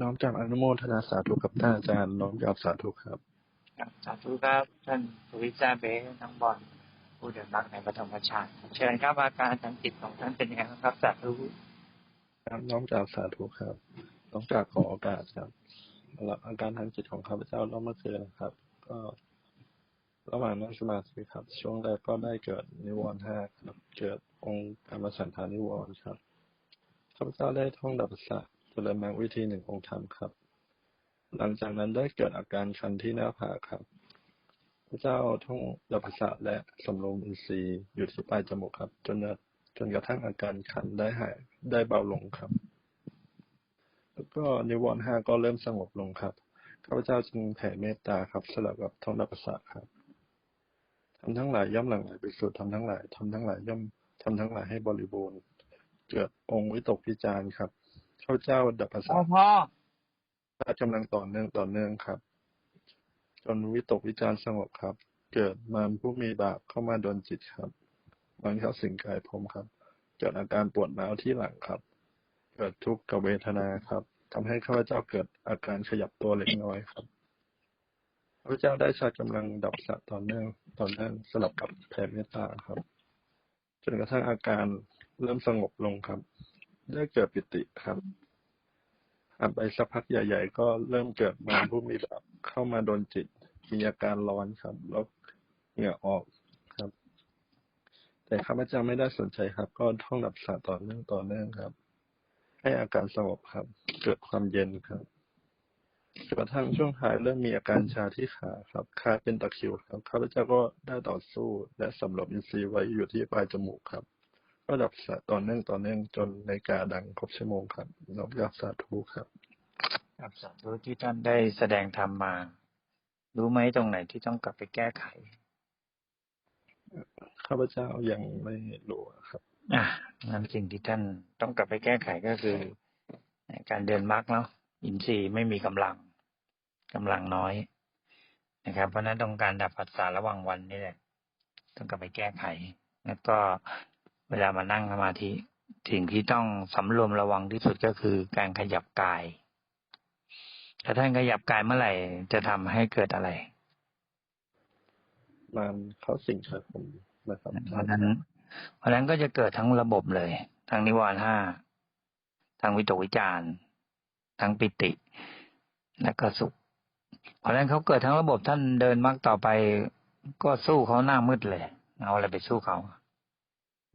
น้อมจากอนุโมทนาสาธุกับท่านอาจารย์ น้อมจากสาธุครับครับสาธุครับ ท่านสุวิทย์แซ่เบ้น้องบอลผู้เดินรักในปฐมฌานเชิญครับอาการทางจิตของท่านเป็นยังไงบ้างครับสาธุครับน้อมจากสาธุครับ น้อมจากขอโอกาสครับสำหรับอาการทางจิตของข้าพเจ้ารอบเมื่อคืนนะครับ ก็ระหว่างนั่งสมาธิครับ ช่วงแรกก็ได้เกิดนิวรณ์ห้าครับ เกิดองค์กรรมสันธานิวรณ์ครับข้าพเจ้าได้ท่องดับสะเจริญมรรควิธีหนึ่งองค์ธรรมครับ หลังจากนั้นได้เกิดอาการคันที่หน้าผากครับ พระเจ้าท่องดับภาษะและสำรวมอินทรีย์อยู่ที่ปลายจมูกครับ จนจนกระทั่งอาการคันได้หายได้เบาลงครับ แล้วก็นิวรณ์ห้าก็เริ่มสงบลงครับข้าพเจ้าจึงแผ่เมตตาครับสลับกับท่องดับภาษะครับทำทั้งหลายย่อมหลั่งไหลไปสู่ทำทั้งหลายทำทั้งหลายย่อมทำทั้งหลายให้บริบูรณ์เกิดองค์วิตกวิจารณ์ครับ ข้าพเจ้าดับภาษาพ่อพ่อและกำลังต่อเนื่องต่อเนื่องครับ จนวิตกวิจารณ์สงบครับ เกิดมารผู้มีบาปเข้ามาโดนจิตครับมันเข้าสิงกายผมครับ เกิดอาการปวดร้าวที่หลังครับ เกิดทุกขกับเวทนาครับทำให้ข้าพเจ้าเกิดอาการขยับตัวเล็กน้อยครับข้าพเจ้าได้ใช้กำลังดับสัตว์ต่อเนื่องต่อเนื่องสลับกับแผ่เมตตาครับจนกระทั่งอาการเริ่มสงบลงครับ ได้เกิดปิติครับผ่านไปสักพักใหญ่ ๆ ก็เริ่มเกิดมารผู้มีบาปเข้ามาโดนจิตมีอาการร้อนครับ แล้วเหงื่อออกครับ แต่ข้าพเจ้าไม่ได้สนใจครับ ก็ท่องดับสาต่อเนื่องต่อเนื่องครับ ให้อาการสงบครับ เกิดความเย็นครับจนกระทั่งช่วงท้ายเริ่มมีอาการชาที่ขาครับคล้ายเป็นตะคริวครับข้าพเจ้าก็ได้ต่อสู้ และสำรวมอินทรีย์ไว้อยู่ที่ปลายจมูกครับ ก็ดับสาต่อเนื่องต่อเนื่องจนในาฬิกาดังครบชั่วโมงครับนอบยากสาธุครับครับสาธุที่ท่านได้แสดงธรรมมา รู้ไหมตรงไหนที่ต้องกลับไปแก้ไขข้าพเจ้ายังไม่รู้ครับ อะงั้นสิ่งที่ท่านต้องกลับไปแก้ไขก็คือการเดินมรรคเนาะอินทรีย์ไม่มีกำลังกำลังน้อยนะครับ เพราะฉะนั้นต้องการดับผัสสะระหว่างวันนี่แหละ ต้องกลับไปแก้ไข แล้วก็ เวลามานั่งสมาธิสิ่งที่ต้องสำรวมระวังที่สุดก็คือการขยับกาย ถ้าท่านขยับกายเมื่อไหร่ จะทำให้เกิดอะไร มันเข้าสิ่งใส่ผมนะครับเพราะฉะนั้นเพราะฉะนั้นก็จะเกิดทั้งระบบเลย ทั้งนิวรณ์ห้าทั้งวิตกวิจารณ์ทั้งปิติ และก็สุข เพราะฉะนั้นเขาเกิดทั้งระบบท่านเดินมรรคต่อไป ก็สู้เขาหน้ามืดเลย เอาอะไรไปสู้เขา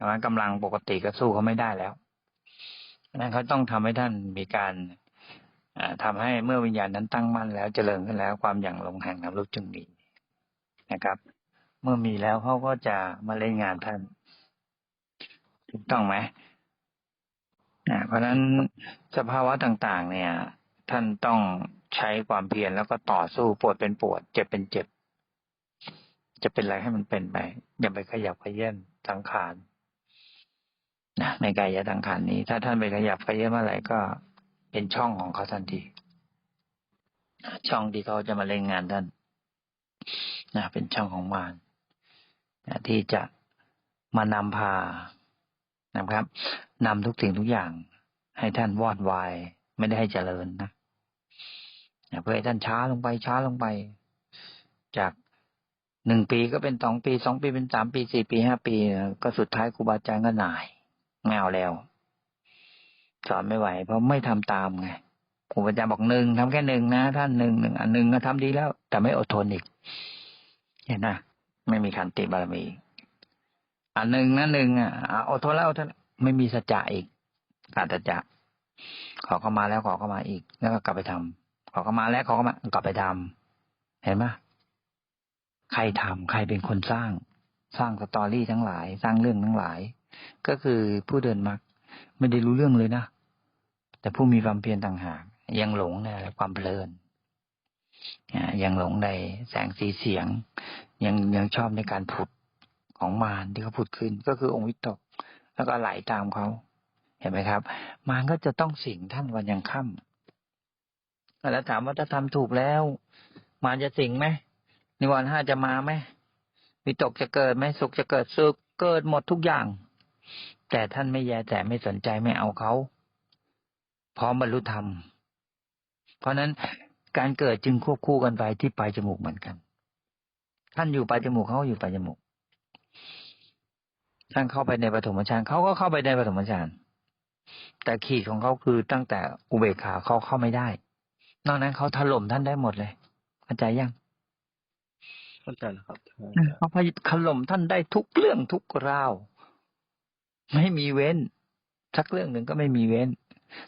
ดังนั้นกำลังปกติก็สู้เขาไม่ได้แล้วเพราะฉะนั้นเขาต้องทำให้ท่านมีการอ่าทำให้เมื่อวิญญาณนั้นตั้งมั่นแล้วเจริญขึ้นแล้วความอย่างลงแห่งน้ำรูปจึงมีนะครับ เมื่อมีแล้วเขาก็จะมาเล่นงานท่านถูกต้องไหมเพราะฉะนั้นสภาวะต่างๆ เนี่ย ท่านต้องใช้ความเพียรแล้วก็ต่อสู้ปวดเป็นปวด เจ็บเป็นเจ็บ จะเป็นอะไรให้มันเป็นไปอย่าไปขยับขยื่นสังขาร นะในกายสังขารนี้ ถ้าท่านไปขยับขยื่นเมื่อไหร่ก็เป็นช่องของเขาทันทีช่องที่เขาจะมาเล่นงานท่านนะเป็นช่องของมารนะที่จะมานำพานะครับนำทุกสิ่งทุกอย่าง ให้ท่านวอดวาย ไม่ได้ให้เจริญนะนะเพื่อให้ท่านช้าลงไปช้าลงไป จากหนึ่งปีก็เป็นสองปีสองปีเป็นสามปีสี่ปีห้าปี ก็สุดท้ายครูบาอาจารย์ก็หน่าย ไม่เอาแล้ว สอนไม่ไหว เพราะไม่ทำตามไงครูอาจารย์บอกหนึ่งทำแค่หนึ่งนะท่านหนึ่งหนึ่งอันหนึ่งก็ทำดีแล้ว แต่ไม่อดทนอีก เห็นนะไม่มีขันติบารมี อันหนึ่งนะหนึ่งอะอดทนแล้วอดทนไม่มีสัจจะอีกขาดสัจจะขอเข้ามาแล้วขอเข้ามาอีก แล้วก็กลับไปทำขอเข้ามาแล้วขอเข้ามากลับไปทำเห็นไหมใครทำใครเป็นคนสร้าง สร้างสตอรี่ทั้งหลาย สร้างเรื่องทั้งหลาย ก็คือผู้เดินมักไม่ได้รู้เรื่องเลยนะ แต่ผู้มีความเพียรต่างหาก ยังหลงในความเพลินยังหลงในแสงสีเสียง ยังยังชอบในการผุดของมารที่เขาผุดขึ้น ก็คือองค์วิตก แล้วก็ไหลตามเขา เห็นไหมครับ มารก็จะต้องสิงท่านวันยังค่ำแล้วถามว่าถ้าทำถูกแล้ว มารจะสิงไหมนิวรณ์ห้าจะมาไหมวิตกจะเกิดไหมสุขจะเกิดสุขเกิดหมดทุกอย่าง แต่ท่านไม่แยแต่ไม่สนใจไม่เอาเขาพร้อมบรรลุธรรม เพราะฉะนั้นการเกิดจึงควบคู่กันไปที่ปลายจมูกเหมือนกัน ท่านอยู่ปลายจมูกเขาก็อยู่ปลายจมูกท่านเข้าไปในปฐมฌานเขาก็เข้าไปในปฐมฌานแต่ขีดของเขาคือตั้งแต่อุเบกขาเขาเข้าไม่ได้ นอกนั้นเขาถล่มท่านได้หมดเลยเข้าใจยังเข้าใจแล้วครับท่านเขาพยถล่มท่านได้ทุกเรื่องทุกราว ไม่มีเว้น สักเรื่องหนึ่งก็ไม่มีเว้น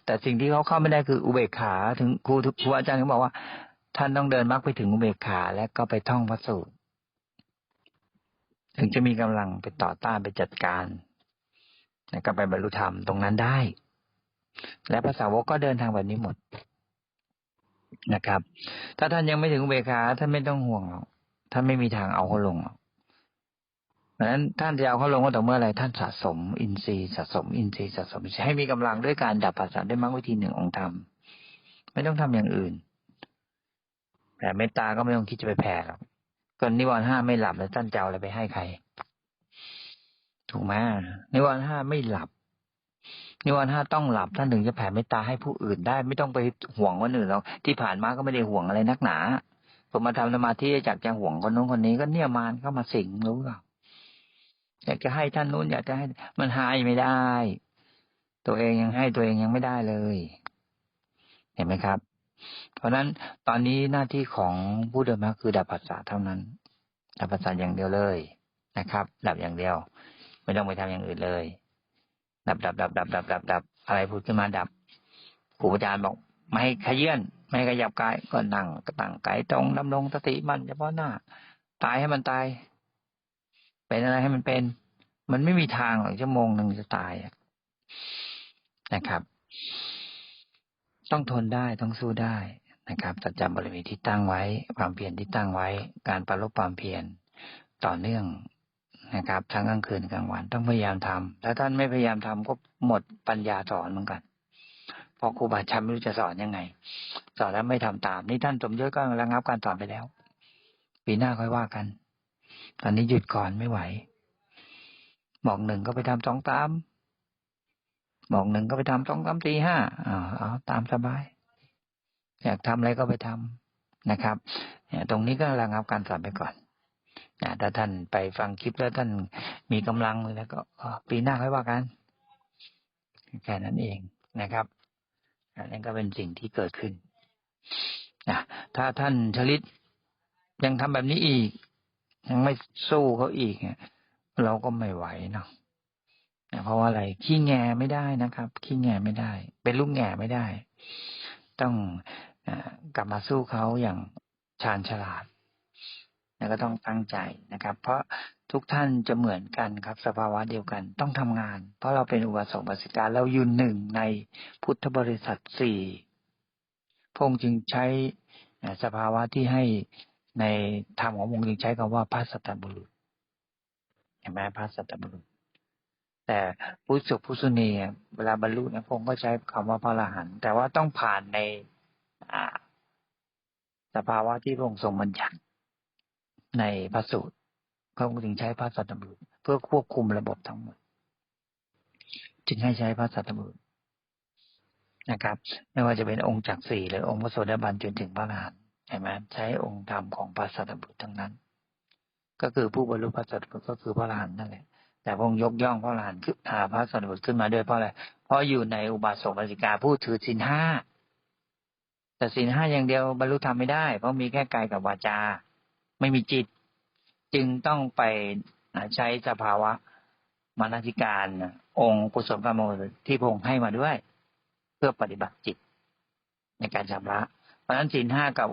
แต่สิ่งที่เขาเข้าไม่ได้คืออุเบกขาถึงครูครูอาจารย์เขาบอกว่า ท่านต้องเดินมรรคไปถึงอุเบกขาและก็ไปท่องพระสูตรถึงจะมีกำลังไปต่อต้านไปจัดการแล้วก็ไปบรรลุธรรมตรงนั้นได้ และภาษาวกก็เดินทางแบบนี้หมดนะครับ ถ้าท่านยังไม่ถึงอุเบกขาท่านไม่ต้องห่วงหรอกท่านไม่มีทางเอาเขาลงหรอก เพราะฉะนั้นท่านจะเอาเขาลงก็ต่อเมื่อไรท่านสะสม อินทรีย์สะสม อินทรีย์สะสมอินทรีย์ให้มีกำลังด้วยการดับปัสสาวะด้วยมรรควิธีหนึ่งองค์ธรรมไม่ต้องทำอย่างอื่นแผ่เมตตาก็ไม่ต้องคิดจะไปแผ่หรอกก็นิวรณ์ห้าไม่หลับแล้วท่านจะเอาอะไรไปให้ใคร ถูกไหมนิวรณ์ห้าไม่หลับ นิวรณ์ห้าต้องหลับท่านถึงจะแผ่เมตตาให้ผู้อื่นได้ ไม่ต้องไปห่วงคนอื่นหรอกที่ผ่านมาก็ไม่ได้ห่วงอะไรนักหนาผมมาทำสมาธิจากจะห่วงคนนู้นคนนี้ก็เนี่ยมารเข้ามาสิงรู้เปล่า อยากจะให้ท่านนู้นอยากจะให้ มันหายไม่ได้ ตัวเองยังให้ตัวเองยังไม่ได้เลย เห็นไหมครับ เพราะฉะนั้นตอนนี้หน้าที่ของผู้เดินมาคือดับปัสสาวะเท่านั้น ดับปัสสาวะอย่างเดียวเลยนะครับ ดับอย่างเดียว ไม่ต้องไปทำอย่างอื่นเลย ดับดับดับดับดับดับดับอะไรพูดขึ้นมาดับครูอาจารย์บอกไม่ให้ขยื่นไม่ให้ขยับกายก็นั่งก็ตั้งกายตรงดำรงสติมันเฉพาะหน้า ตายให้มันตาย เป็นอะไรให้มันเป็น มันไม่มีทางหรอกชั่วโมงหนึ่งจะตายนะครับ ต้องทนได้ต้องสู้ได้นะครับสัจจบริมีที่ตั้งไว้ ความเพียรที่ตั้งไว้ การประลบความเพียรต่อเนื่องนะครับ ทั้งกลางคืนกลางวันต้องพยายามทำถ้าท่านไม่พยายามทำก็หมดปัญญาสอนเหมือนกันเพราะครูบาอาจารย์ไม่รู้จะสอนยังไง สอนแล้วไม่ทำตาม นี่ท่านสมยศก็ระงับการสอนไปแล้ว ปีหน้าค่อยว่ากัน ตอนนี้หยุดก่อนไม่ไหวบอกหนึ่งก็ไปทำสองตามบอกหนึ่งก็ไปทำสองตามตีห้าอาเอาตามสบาย อยากทำอะไรก็ไปทำนะครับเนี่ยตรงนี้ก็ระงับการสอนไปก่อนนะถ้าท่านไปฟังคลิปแล้วท่านมีกำลังแล้วก็ปีหน้าค่อยว่ากันแค่นั้นเองนะครับอันนั้นก็เป็นสิ่งที่เกิดขึ้นนะถ้าท่านชลิตยังทำแบบนี้อีก ไม่สู้เขาอีกเนี่ยเราก็ไม่ไหวเนาะเพราะว่าอะไรขี้แงไม่ได้นะครับขี้แงไม่ได้ เป็นลูกแงไม่ได้ ต้องอกลับมาสู้เขาอย่างชาญฉลาดแล้วก็ต้องตั้งใจนะครับ เพราะทุกท่านจะเหมือนกันครับ สภาวะเดียวกัน ต้องทำงาน เพราะเราเป็นอุบาสกบาสิกาเราอยู่หนึ่งในพุทธบริษัทสี่พงจึงใช้สภาวะที่ให้ ในธรรมของพระองค์จึงใช้คำว่าพระสัตตบุรุษเห็นไหมพระสัตตบุรุษ แต่ผู้สุผู้สุนีเวลาบรรลุเนะพระองค์ก็ใช้คำว่าพระอรหันต์แต่ว่าต้องผ่านในอ่าสภาวะที่พระองค์ทรงบัญญัติในพระสูตรพระองค์จึงใช้พระสัตตบุรุษ เพื่อควบคุมระบบทั้งหมด จึงให้ใช้พระสัตตบุรุษนะครับ ไม่ว่าจะเป็นองค์จักรสี่หรือองค์พระโสดาบันจนถึงพระอรหันต์ เห็นไหมใช้องค์ธรรมของพระสัตบุรุษทั้งนั้น ก็คือผู้บรรลุพระสัตบุรุษก็คือพระอรหันต์นั่นแหละแต่พระองค์ยกย่องพระอรหันต์ขึ้นหาพระสัตบุรุษขึ้นมาด้วยเพราะอะไรเพราะอยู่ในอุบาสกบาสิกาผู้ถือศีลห้าแต่ศีลห้าอย่างเดียวบรรลุธรรมไม่ได้ เพราะมีแค่กายกับวาจา ไม่มีจิต จึงต้องไปใช้สภาวะมานาธิการ องค์กุศลกรรมที่พระองค์ให้มาด้วย เพื่อปฏิบัติจิตในการชำระเพราะฉะนั้นศีลห้ากับ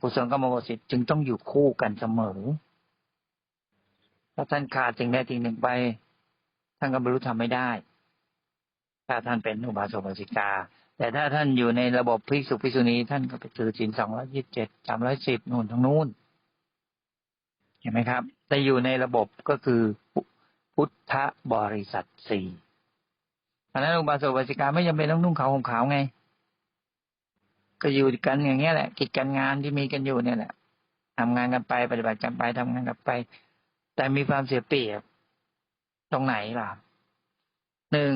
กุศลกรรมวสิทธิ์จึงต้องอยู่คู่กันเสมอ ถ้าท่านขาดสิ่งใดสิ่งหนึ่งไป ท่านก็บรรลุธรรมไม่ได้ ถ้าท่านเป็นอุบาสกอุบาสิกา แต่ถ้าท่านอยู่ในระบบภิกษุภิกษุณีท่านก็ไปถือศีลสองร้อยยี่สิบเจ็ดสามร้อยสิบนู่นทั้งนู้นเห็นไหมครับ แต่อยู่ในระบบก็คือพุทธบริษัทสี่เพราะนั้นอุบาสกอุบาสิกาไม่จำเป็นต้องนุ่งขาวห่มขาวไง ก็อยู่กันอย่างเงี้ยแหละ กิจการงานที่มีกันอยู่เนี่ยแหละทำงานกันไปปฏิบัติกันไปทำงานกันไป แต่มีความเสียเปรียบตรงไหนล่ะหนึ่ง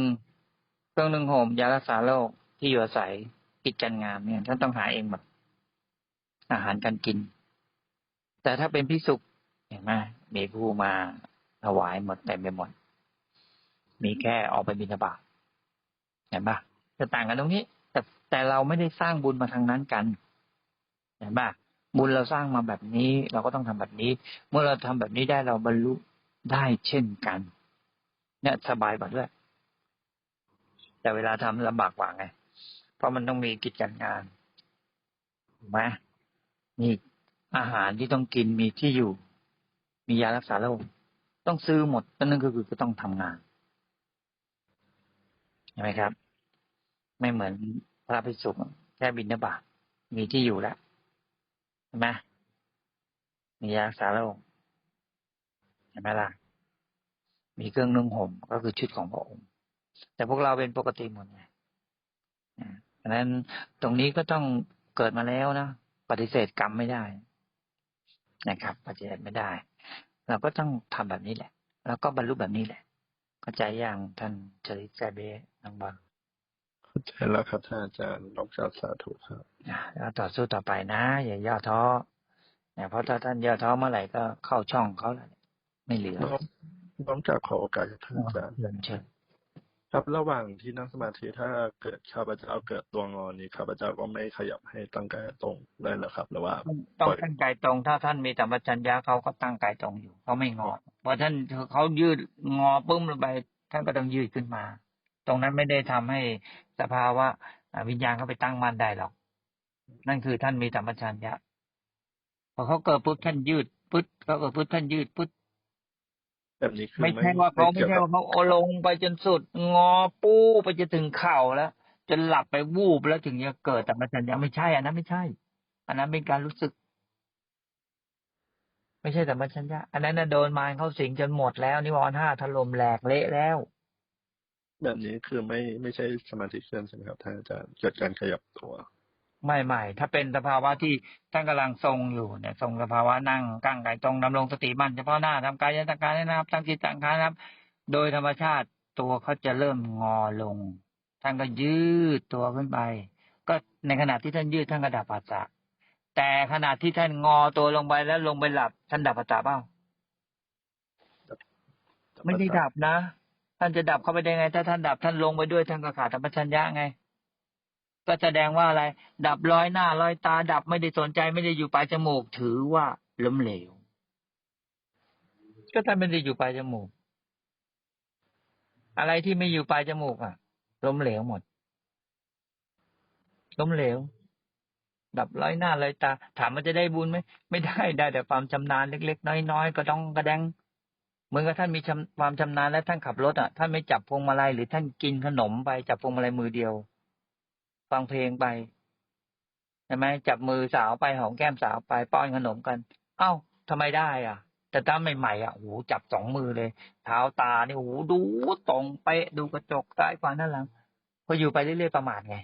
เครื่องนึ่งห่มยารักษาโรคที่อยู่อาศัยกิจการงานเนี่ยท่านต้องหาเองหมดอาหารการกิน แต่ถ้าเป็นพิสุกเห็นไหมมีผู้มาถวายหมดเต็มไปหมด มีแค่ออกไปบิณฑบาตเห็นปะจะต่างกันตรงนี้ แต่แต่เราไม่ได้สร้างบุญมาทางนั้นกันเห็นปะบุญเราสร้างมาแบบนี้ เราก็ต้องทำแบบนี้ เมื่อเราทำแบบนี้ได้เราบรรลุได้เช่นกัน เนี่ยสบายกว่าด้วย แต่เวลาทำลำบากกว่าไง เพราะมันต้องมีกิจการงานถูกไหมมีอาหารที่ต้องกินมีที่อยู่ มียารักษาโรคต้องซื้อหมดนั่นก็คือก็ต้องทำงานใช่ไหมครับ ไม่เหมือนพระภิกษุแค่บินนบาตมีที่อยู่แล้วใช่ไหมมียารักษาโรคเห็นไหมล่ะมีเครื่องนุ่งห่มก็คือชุดของพระองค์ แต่พวกเราเป็นปกติหมดไงอ่าดังนั้นตรงนี้ก็ต้องเกิดมาแล้วนะปฏิเสธกรรมไม่ได้นะครับ ปฏิเสธไม่ได้ เราก็ต้องทำแบบนี้แหละ แล้วก็บรรลุแบบนี้แหละ เข้าใจอย่างท่านจริตใจเบะนังบาง ใจแล้วครับท่านอาจารย์นอกจากสาธุครับอะแล้วต่อสู้ต่อไปนะอย่าย่อท้อเนี่ยเพราะถ้าท่านย่อท้อเมื่อไหร่ก็เข้าช่องเขาแล้วไม่เหลือน้อมน้อมจากขอโอกาสกับท่านอาจารย์เชิญเชิญครับระหว่างที่นั่งสมาธิถ้าเกิดข้าพเจ้าเกิดตัวงอนี้ข้าพเจ้าก็ไม่ขยับให้ตั้งกายตรงได้เหรอครับหรือว่าต้องตั้งใจตรง ถ้าท่านมีสัมปชัญญะเขาก็ตั้งกายตรงอยู่เขาไม่งอพอท่านเขายืดงอปุ้มลงไปท่านก็ต้องยืดขึ้นมา ตรงนั้นไม่ได้ทำให้สภาวะอ่าวิญญาณเขาไปตั้งมั่นได้หรอก นั่นคือท่านมีสัมปชัญญะพอเขาเกิดปุ๊บท่านยืดปุ๊บเขาเกิดปุ๊บท่านยืดปุ๊บแบบนี้คือไม่ใช่ว่าเขาไม่กี่ยวใช่กับว่าเขาเอาลงไปจนสุด งอปู้ไปจะถึงเข่าแล้วจนหลับไปวูบแล้วถึงจะเกิดแต่มันจะยังไม่ใช่ อันนั้นไม่ใช่ อันนั้นเป็นการรู้สึก ไม่ใช่แต่มันชัญญะอันนั้นน่ะโดนมารเข้าสิงจนหมดแล้วนิวรณ์ห้าถล่มแหลกเละแล้ว แบบนี้คือไม่ไม่ใช่สมาธิเคลื่อนใช่ไหมครับท่านอาจารย์เกิดการขยับตัว ไม่ไม่ถ้าเป็นสภาวะที่ท่านกำลังทรงอยู่เนี่ยทรงสภาวะนั่งกั้งกายตรงดำรงสติมั่นเฉพาะหน้าทำกายตั้งกายนะครับตั้งจิตตั้งกายนะครับ โดยธรรมชาติตัวเขาจะเริ่มงอลง ท่านก็ยืดตัวขึ้นไป ก็ในขณะที่ท่านยืดท่านก็ดับปัสสะแต่ขณะที่ท่านงอตัวลงไปแล้วลงไปหลับ ท่านดับปัสสะเปล่าไม่ได้ดับนะ ท่านจะดับเข้าไปได้ไง ถ้าท่านดับท่านลงไปด้วยท่านก็ขาดธรรมชัญญะไง ก็แสดงว่าอะไร ดับร้อยหน้าร้อยตา ดับไม่ได้สนใจไม่ได้อยู่ปลายจมูก ถือว่าล้มเหลว ก็ท่านไม่ได้อยู่ปลายจมูก อะไรที่ไม่อยู่ปลายจมูกอะล้มเหลวหมดล้มเหลวดับร้อยหน้าร้อยตา ถามมันจะได้บุญไหมไม่ได้ได้แต่ความชำนาญเล็ก ๆ น้อยๆก็ต้องกระแดง เหมือนกับท่านมีความชำนาญและท่านขับรถอะท่านไม่จับพวงมาลัยหรือท่านกินขนมไปจับพวงมาลัยมือเดียว ฟังเพลงไปใช่ไหมจับมือสาวไปหอมแก้มสาวไปป้อนขนมกัน เอ้าทำไมได้อะ แต่ถ้าใหม่ๆอะโอ้โหจับสองมือเลย เท้าตานี่โอ้โหดูตรงไปะดูกระจกซ้ายขวาหน้าหลังพออยู่ไปเรื่อยๆประมาทไง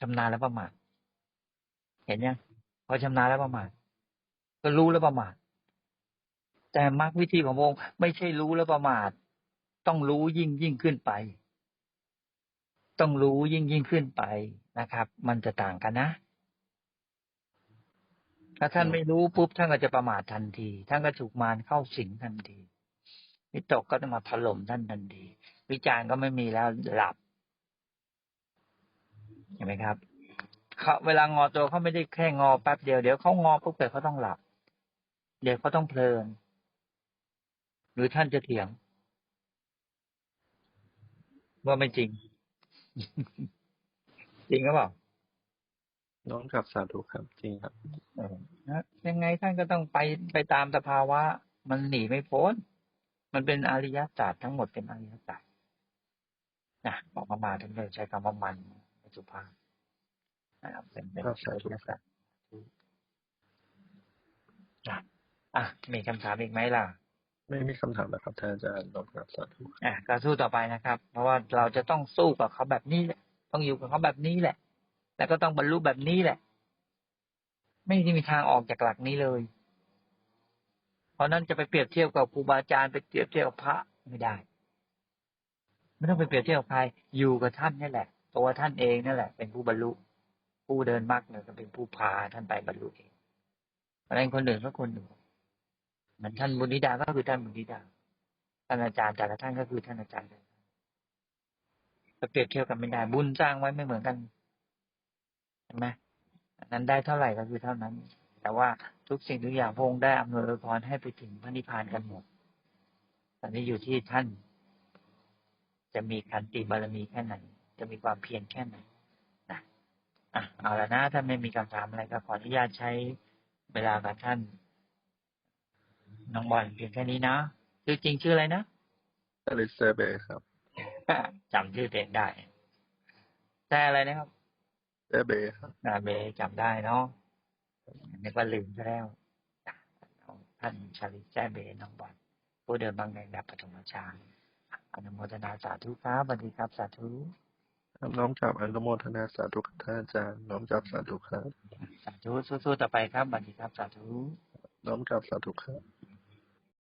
ชำนาญแล้วประมาทเห็นยังพอชำนาญแล้วประมาทก็รู้แล้วประมาท แต่มรรควิธีของพระองค์ไม่ใช่รู้แล้วประมาท ต้องรู้ยิ่งยิ่งขึ้นไป ต้องรู้ยิ่งยิ่งขึ้นไปนะครับ มันจะต่างกันนะถ้าท่านไม่รู้ปุ๊บท่านก็จะประมาททันที ท่านก็ถูกมารเข้าสิงทันทีวิตกก็จะมาถล่มท่านทันที วิจารณ์ก็ไม่มีแล้วหลับเห็นไหมครับเขาเวลางอตัวเขาไม่ได้แค่งอแป๊บเดียวเดี๋ยวเขางอปุ๊บเกิดเขาต้องหลับ เดี๋ยวเขาต้องเพลิน หรือท่านจะเถียง ว่าไม่จริง จริงหรือเปล่าน้องกับสาธุครับ จริงครับเออนะยังไงท่านก็ต้องไปไปตามสภาวะ มันหนีไม่พ้น มันเป็นอริยศาสตร์ทั้งหมดเป็นอริยศาสตร์นะบอกมามาถึงเลยใช้คำว่ามันไม่สุภาพนะครับเป็นเป็นครับอริยศาสตร์นะอะมีคำถามอีกไหมล่ะ ไม่มีคำถามแล้วครับท่านอาจารย์น้องกับสาธุอะก็สู้ต่อไปนะครับ เพราะว่าเราจะต้องสู้กับเขาแบบนี้แหละ ต้องอยู่กับเขาแบบนี้แหละ แล้วก็ต้องบรรลุแบบนี้แหละ ไม่มีทางออกจากหลักนี้เลย เพราะนั้นจะไปเปรียบเทียบกับครูบาอาจารย์ไปเปรียบเทียบกับพระไม่ได้ ไม่ต้องไปเปรียบเทียบกับใครอยู่กับท่านนี่แหละ ตัวท่านเองนั่นแหละ เป็นผู้บรรลุ ผู้เดินมรรคเนี่ยก็เป็นผู้พาท่านไปบรรลุเองเพราะนั้นคนหนึ่งก็คนหนึ่งเห มือนท่านบุญนิดาก็คือท่านบุญนิดาท่านอาจารย์แต่ละท่านก็คือท่านอาจารย์แต่ละท่านจะเปรียบเทียบกันไม่ได้บุญสร้างไว้ไม่เหมือนกันใช่ไหมอันนั้นได้เท่าไหร่ก็คือเท่านั้น แต่ว่าทุกสิ่งทุกอย่างพงได้อำนวยอวยพรให้ไปถึงพระนิพพานกันหมดตอนนี้อยู่ที่ท่าน จะมีขันติบารมีแค่ไหน จะมีความเพียรแค่ไหนนะอะเอาละนะถ้าไม่มีคำถามอะไรก็ขออนุญาตใช้เวลากับท่าน น้องบอลเพียงแค่นี้นะชื่อจริงชื่ออะไรนะอลิเซเบครับจำชื่อเต็มได้แต่อะไรนะครับเซเบครับนาเบจำได้เนาะนึกว่าลืมซะแล้วเอาท่านชาลิแจ้เบน้องบอลผู้เดินบางในแบบปฐมฌานอนุโมทนาสาธุครับสวัสดีครับ สาธุน้อมกราบอนุโมทนาสาธุกับท่านอาจารย์น้อมกราบสาธุครับ สาธุสู้ๆต่อไปครับสวัสดีครับ สาธุน้อมกราบสาธุครับ